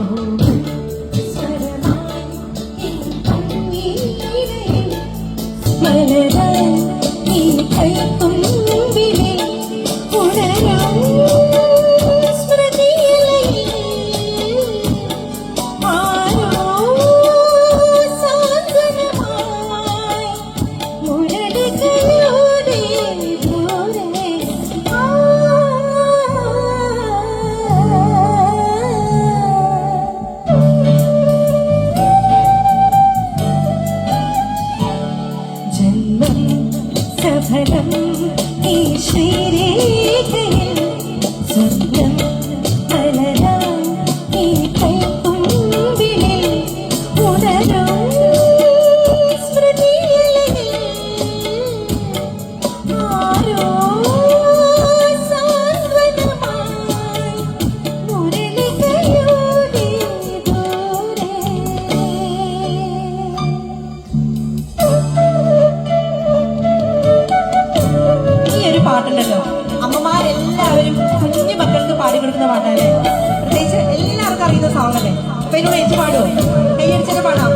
Oh. സ്ഥലം പാടിക്കൊടുക്കുന്ന പാട്ടല്ലേ? പ്രത്യേകിച്ച് എല്ലാവർക്കും അറിയുന്ന സോങ്ങല്ലേ അപ്പൊ ഇതിനോട് ഏറ്റു പാടുമോ കൈയടിച്ചൊക്കെ പാടാം.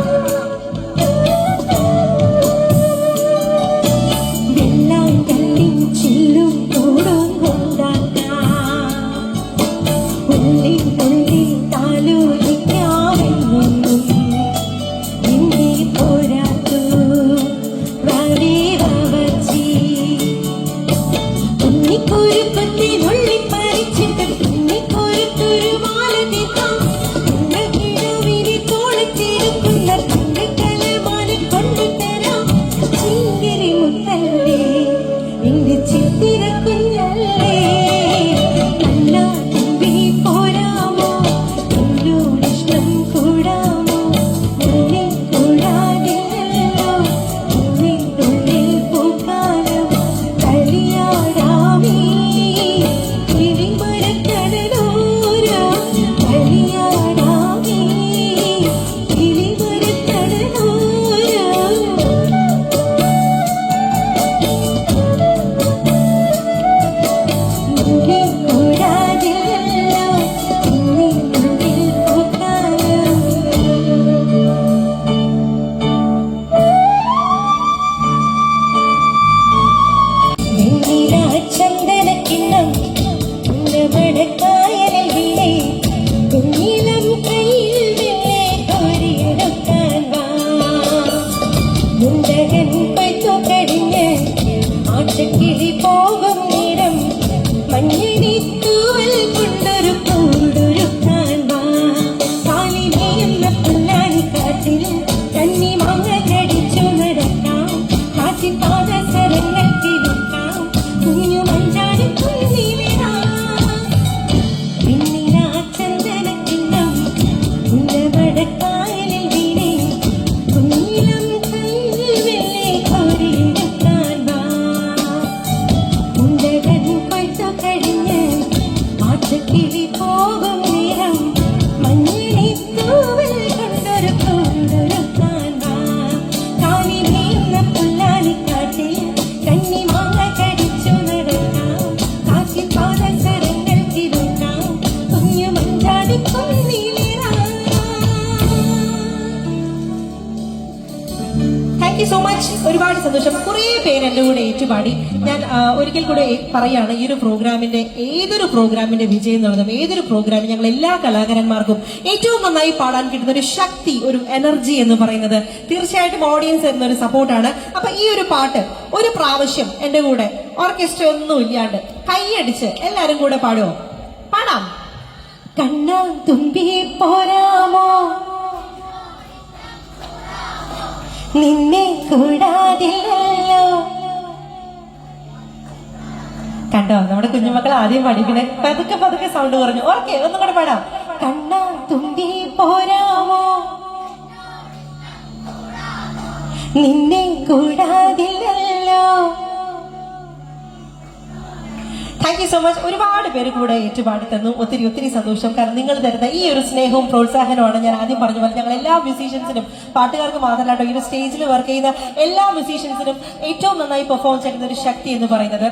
ഒരുപാട് സന്തോഷം. കുറേ പേര് എന്റെ കൂടെ ഏറ്റുപാടി. ഞാൻ ഒരിക്കൽ കൂടെ പറയാണ് ഈ ഒരു പ്രോഗ്രാമിന്റെ ഏതൊരു പ്രോഗ്രാമിന്റെ വിജയം എന്നുള്ളതും ഏതൊരു പ്രോഗ്രാമിൽ ഞങ്ങൾ എല്ലാ കലാകാരന്മാർക്കും ഏറ്റവും നന്നായി പാടാൻ കിട്ടുന്ന ഒരു ശക്തി ഒരു എനർജി എന്ന് പറയുന്നത് തീർച്ചയായിട്ടും ഓഡിയൻസ് തരുന്ന ഒരു സപ്പോർട്ടാണ് അപ്പൊ ഈ ഒരു പാട്ട് ഒരു പ്രാവശ്യം എന്റെ കൂടെ ഓർക്കസ്ട്ര ഒന്നും ഇല്ലാണ്ട് കൈയടിച്ച് എല്ലാരും കൂടെ പാടുമോ പാടാം. കണ്ണാ തുമ്പി പോരാമോ? നിന്നെ കൂടാതില്ലല്ലോ കണ്ടോ നമ്മുടെ കുഞ്ഞുമക്കൾ ആദ്യം പഠിക്കണേ പതുക്കെ പതുക്കെ സൗണ്ട് കുറഞ്ഞു. ഓക്കെ ഒന്നും കൂടെ പാടാം. കണ്ണാ തുമ്പി പോരാമോ? നിന്നെ കൂടാതില്ലല്ലോ താങ്ക് യു സോ മച്ച് ഒരുപാട് പേര് കൂടെ ഏറ്റുപാടി തന്നു. ഒത്തിരി ഒത്തിരി സന്തോഷം. കാരണം നിങ്ങൾ തരുന്ന ഈ ഒരു സ്നേഹവും പ്രോത്സാഹനവുമാണ് ഞാൻ ആദ്യം പറഞ്ഞ പോലെ. ഞങ്ങൾ എല്ലാ മ്യൂസീഷ്യൻസിനും പാട്ടുകാർക്ക് മാത്രമല്ല ഈ ഒരു സ്റ്റേജിൽ വർക്ക് ചെയ്യുന്ന എല്ലാ മ്യൂസീഷ്യൻസിനും ഏറ്റവും നന്നായി പെർഫോം ചെയ്യുന്ന ഒരു ശക്തി എന്ന് പറയുന്നത്